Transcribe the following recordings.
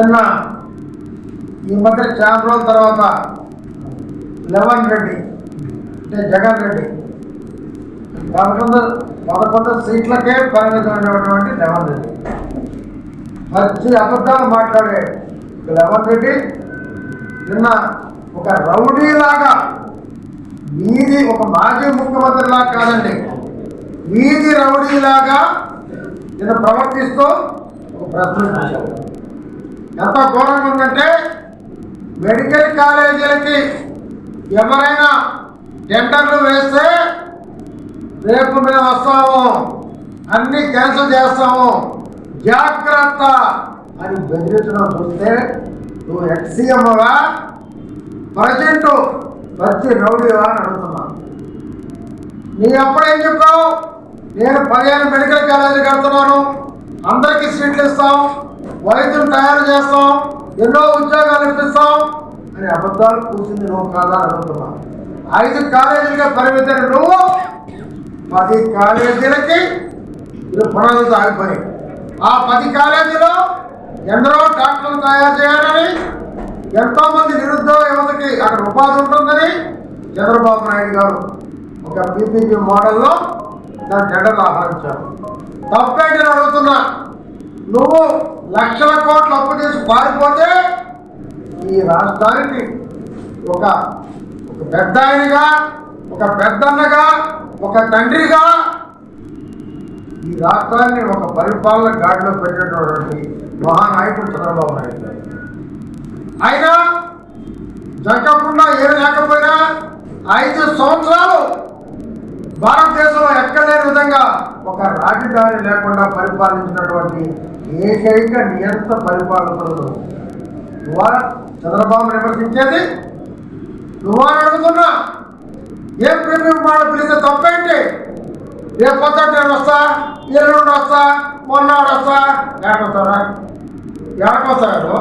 నిన్న ఈ మధ్య చాలా రోజుల తర్వాత లెవెన్ రెడ్డి అంటే జగన్ రెడ్డి పదకొండు పదకొండు సీట్లకే పరిమితమైనటువంటి లెవెన్ రెడ్డి. మంచి అబద్ధాలు మాట్లాడే లెవెన్ రెడ్డి నిన్న ఒక రౌడీలాగా వీధి ఒక మాజీ ముఖ్యమంత్రిలా కాదండి వీధి రౌడీలాగా నిన్న ప్రవర్తిస్తూ ఒక ప్రశ్న చేశారు ఎంత ఘోరంగా ఉందంటే మెడికల్ కాలేజీలకి ఎవరైనా టెండర్లు వేస్తే రేపు మేము వస్తాము అన్ని క్యాన్సిల్ చేస్తాము. జాగ్రత్త అని బెదిరించడం చూస్తే నువ్వు ఎక్సీఎంగా ప్రజెంట్ వచ్చి రౌడీవా అని అడుగుతున్నా. నీ అప్పుడేం చెప్పావు? నేను పదిహేను మెడికల్ కాలేజీకి కడుతున్నాను అందరికీ సీట్లు ఇస్తాం. వైద్యులు తయారు చేస్తాం ఎన్నో ఉద్యోగాలు ఇప్పిస్తాం అని అబద్ధాలు కూర్చుంది నువ్వు కాదా అని ఐదు కాలేజీలుగా పరిమితమైన నువ్వు పది కాలేజీలకి ఇది పునాదులు ఆగిపోయి ఆ పది కాలేజీలో ఎందరో డాక్టర్లు తయారు చేయాలని ఎంతోమంది నిరుద్యోగ యువతకి అక్కడ ఉపాధి ఉంటుందని చంద్రబాబు నాయుడు గారు ఒక పీపీపీ మోడల్లో దాని టెండర్లు ఆహ్వానించారు. తప్పేంటి అడుగుతున్నా? నువ్వు లక్షల కోట్లు అప్పు చేసి పారిపోతే ఈ రాష్ట్రానికి ఒక ఒక పెద్ద ఆయనగా ఒక పెద్దన్నగా ఒక తండ్రిగా ఈ రాష్ట్రాన్ని ఒక పరిపాలన గాడిలో పెట్టినటువంటి మహానాయకుడు చంద్రబాబు నాయుడు గారు. అయినా జరగకుండా ఏమి లేకపోయినా ఐదు సంవత్సరాలు భారతదేశంలో ఎక్కలేని విధంగా ఒక రాజధాని లేకుండా పరిపాలించినటువంటి ఏకైక నియంత్ర పరిపాలకులు నువ్వా చంద్రబాబు విమర్శించేది నువ్వా అడుగుతున్నా ఏం ప్రీమియం వాళ్ళు పిలిస్తే తప్పేంటి? రేపు పొద్దుట నేను వస్తా ఎల్లుండి వస్తా మొన్నాడు వస్తా ఏడకొస్తారా ఏడకొస్తారు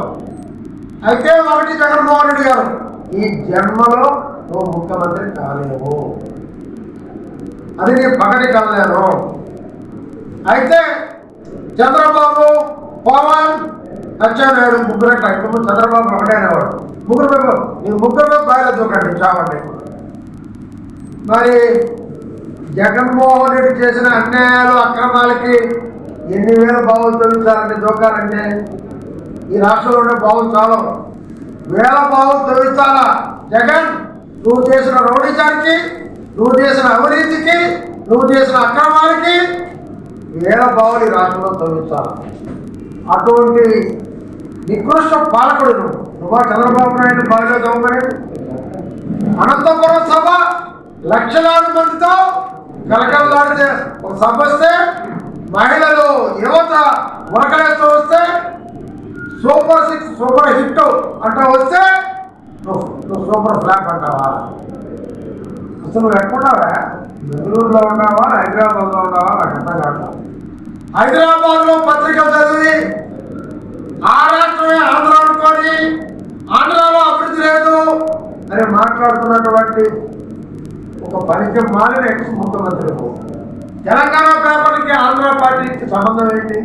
అయితే ఒకటి జగన్మోహన్ రెడ్డి గారు ఈ జన్మలో నువ్వు ముఖ్యమంత్రి కాలేవు. అది నీ పగటి అయితే చంద్రబాబు పవన్ అచ్చెన్నాయుడు ముగ్గురు ఇప్పుడు చంద్రబాబు ఒకటే ముగ్గురు మేము నీ ముగ్గురు బాగా దూకండి చావండి మరి జగన్మోహన్ రెడ్డి చేసిన అన్యాయాలు అక్రమాలకి ఎన్ని వేల బావులు తవ్వించాలంటే దూకాలంటే? ఈ రాష్ట్రంలో ఉండే బావులు చాలా వేల బావులు తవ్వించాలా జగన్ నువ్వు చేసిన రౌడీజానికి నువ్వు చేసిన అవినీతికి నువ్వు చేసిన అక్రమానికి వేల బావులు ఈ రాష్ట్రంలో తవ్వించాలి. అటువంటి నికృష్ట పాలకుడు నువ్వు. నువ్వా చంద్రబాబు నాయుడు బావిలో తవ్వమనేది అనంతపురం సభ లక్షలాది మందితో కలకలలాడితే ఒక సభ వస్తే మహిళలు యువత ఉరకలేస్తూ వస్తే సూపర్ సిక్స్ సూపర్ హిట్ అంటూ వస్తే నువ్వు నువ్వు సూపర్ ఫ్లాప్ అంటావా? అసలు నువ్వు ఎక్కడున్నావా బెంగళూరులో ఉన్నావా? హైదరాబాద్లో ఉన్నావా? నాకు అర్థం కావట్లేదు. హైదరాబాద్లో పత్రికలు చదివి ఆ రాష్ట్రమే ఆంధ్ర అనుకోని ఆంధ్రాలో అభివృద్ధి లేదు అని మాట్లాడుతున్నటువంటి ఒక పరిచయం మాలిన ఎక్స్ ముఖ్యమంత్రి తెలంగాణ పేపర్కి ఆంధ్ర పార్టీకి సంబంధం ఏంటి?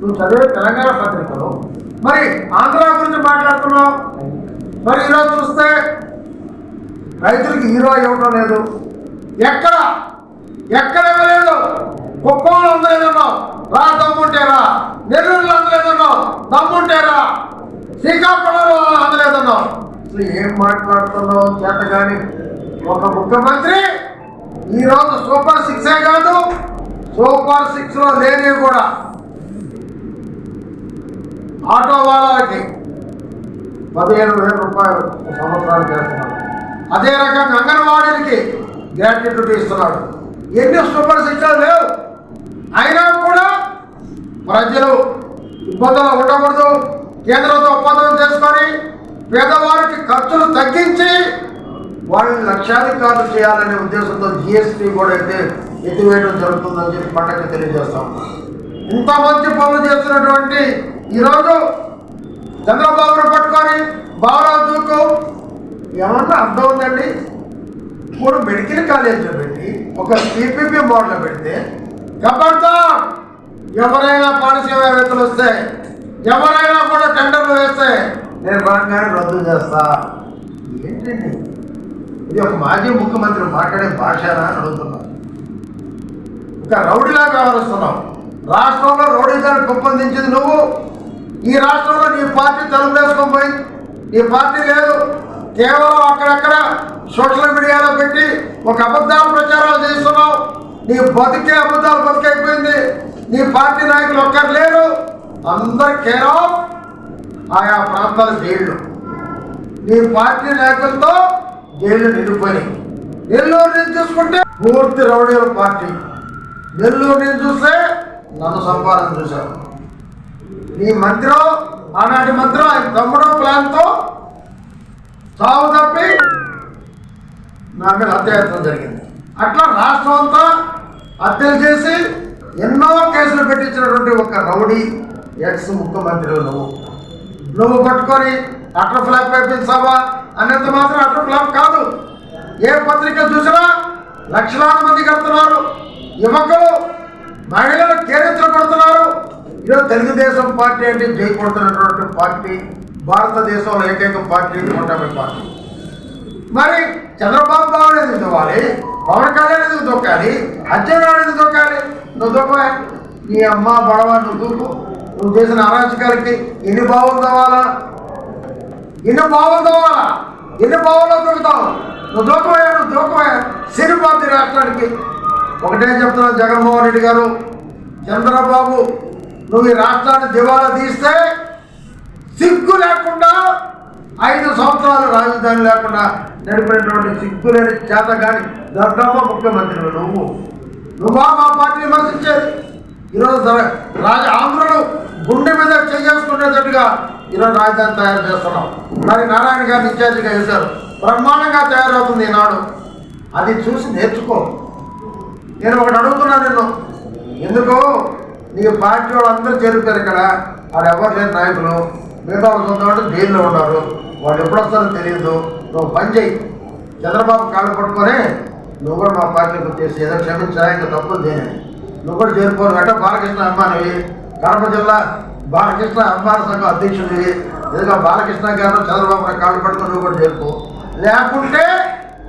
నువ్వు చదివే తెలంగాణ పత్రికలో. మరి ఆంధ్ర గురించి మాట్లాడుతున్నావు. మరి ఈరోజు చూస్తే రైతులకి హీరో ఇవ్వడం లేదు. ఎక్కడ? ఎక్కడ ఇవ్వలేదు? కుప్పంలో అందలేదన్నావు రా దమ్ముంటేరా. నెల్లూరులో అందలేదన్నావు దమ్ముంటేరా. శ్రీకాకుళంలో అందలేదన్నో అసలు ఏం మాట్లాడుతున్నావు చేత కానీ ఒక ముఖ్యమంత్రి ఈరోజు సూపర్ సిక్సే కాదు సూపర్ సిక్స్లో లేనివి కూడా. ఆటో వాళ్ళకి పదిహేను వేల రూపాయలు సంవత్సరాలు చేస్తున్నారు అదే రకంగా అంగన్వాడీలకి గ్రాట్యుటీ ఇస్తున్నాడు. ఎన్ని సూపర్ శిక్షలు లేవు. అయినా కూడా ప్రజలు ఇబ్బందులు ఉండకూడదు. కేంద్రంతో ఒప్పందం చేసుకొని పేదవారికి ఖర్చులు తగ్గించి వాళ్ళని లక్షాధికారులు చేయాలనే ఉద్దేశంతో జిఎస్టీ కూడా అయితే ఎత్తివేయడం జరుగుతుందని చెప్పి పండగ తెలియజేస్తా ఇంత మంచి పనులు చేస్తున్నటువంటి ఈరోజు చంద్రబాబును పట్టుకొని బాగా దూకు ఏమన్నా అర్థం ఉందండి? మూడు మెడికల్ కాలేజీలో పెట్టి ఒక సిపిపి మోడల్ పెడితే కబడ్దార్ ఎవరైనా పారిశ్రామికవేత్తలు వస్తే ఎవరైనా కూడా టెండర్లు వేస్తే నేను బలంగానే రద్దు చేస్తా. ఏంటండి? ఇది ఒక మాజీ ముఖ్యమంత్రి మాట్లాడే భాషనా అని అడుగుతున్నాను ఇంకా రౌడీలా వ్యవహరిస్తున్నావు. రాష్ట్రంలో రౌడీజాన్ని పెంపొందించింది నువ్వు. ఈ రాష్ట్రంలో నీ పార్టీ తలుపు వేసుకొని పోయింది నీ పార్టీ లేదు. కేవలం అక్కడక్కడ సోషల్ మీడియాలో పెట్టి ఒక అబద్ధాలు ప్రచారాలు చేస్తున్నావు. నీ బతికే అబద్ధాలు బతికైపోయింది. నీ పార్టీ నాయకులు ఒక్కరు లేరు. అందరు కేవలం ఆయా ప్రాంతాల జైళ్ళు. నీ పార్టీ నాయకులతో జైళ్ళు నిండిపోయి నెల్లూరు నుంచి చూసుకుంటే పూర్తి రౌడీల పార్టీ. నెల్లూరు నుంచి చూస్తే నన్ను సంపాదన చూశాను నీ మంత్రం ఆనాటి మంత్రం ఆయన తమ్ముడు ప్లాన్తో చావు తప్పి నా మీద హత్యాయత్నం జరిగింది. అట్లా రాష్ట్రం అంతా హత్యలు చేసి ఎన్నో కేసులు పెట్టించినటువంటి ఒక రౌడీ ఎక్స్ ముఖ్యమంత్రి నువ్వు. నువ్వు పట్టుకొని అట్ల ఫ్లాప్ అయిపోయించావా అనేంత మాత్రం అట్ల ఫ్లాప్ కాదు. ఏ పత్రిక చూసినా లక్షలాది మంది కడుతున్నారు. యువకులు మహిళలు కేరింతలు కొడుతున్నారు. ఈరోజు తెలుగుదేశం పార్టీ అంటే జై కొడుతున్నటువంటి పార్టీ. భారతదేశంలో ఏకైక పార్టీ కూటమి పార్టీ. మరి చంద్రబాబు బాబుని ఎందుకు దొక్కాలి పవన్ కళ్యాణ్ ఎందుకు దొక్కాలి అచ్చెన్నాయుడు ఎందుకు దొక్కాలి నువ్వు దొక్క నీ అమ్మ బడవ నువ్వు దూకు నువ్వు చేసిన అరాచకాలకి ఎన్ని బావులు తవ్వాలా? ఎన్ని బావులు తవ్వాలా? ఎన్ని బావుల్లో దొరుకుతావు నువ్వు దూకమయ్యా నువ్వు దూకమయ్యా సిరిపోద్ది రాష్ట్రానికి. ఒకటే చెప్తున్నాను జగన్మోహన్ రెడ్డి గారు చంద్రబాబు నువ్వు ఈ రాష్ట్రాన్ని దివాలా తీస్తే సిగ్గు లేకుండా ఐదు సంవత్సరాలు రాజధాని లేకుండా నడిపినటువంటి సిగ్గులేని చేత కానీ దర్దమ్మ ముఖ్యమంత్రి నువ్వు. నువ్వా మా పార్టీ విమర్శించేది? ఈరోజు సరే రాజ ఆంధ్రులు గుండె మీద చేసుకునేటట్టుగా ఈరోజు రాజధాని తయారు చేస్తున్నాం. మరి నారాయణ గారిని ఇన్ఛార్జిగా వేశారు. బ్రహ్మాండంగా తయారవుతుంది ఈనాడు. అది చూసి నేర్చుకో. నేను ఒకటి అడుగుతున్నా నిన్ను. ఎందుకు? నీ పార్టీ వాళ్ళు అందరూ చేరుతారు ఇక్కడ. వాడు ఎవరు లేని నాయకులు? మిగతా వాళ్ళు జైల్లో ఉన్నారు. వాళ్ళు ఎప్పుడు వస్తారో తెలియదు నువ్వు పని చేయి చంద్రబాబు కాళ్ళు పట్టుకొని నువ్వు కూడా మా పార్టీకి వచ్చేసి ఏదో క్షమించా ఇంకా తప్పులు చేయను నువ్వు కూడా చేరుకోను అంటే బాలకృష్ణ అమ్మానివి కడప జిల్లా బాలకృష్ణ అభిమాన సంఘం అధ్యక్షుడివి. ఏదో బాలకృష్ణ గారు చంద్రబాబు కాళ్ళు పట్టుకొని నువ్వు కూడా చేరుకో. లేకుంటే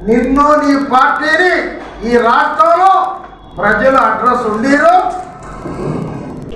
నిన్ను నీ పార్టీని ఈ రాష్ట్రంలో ప్రజలు అడ్రస్ ఉండేరు.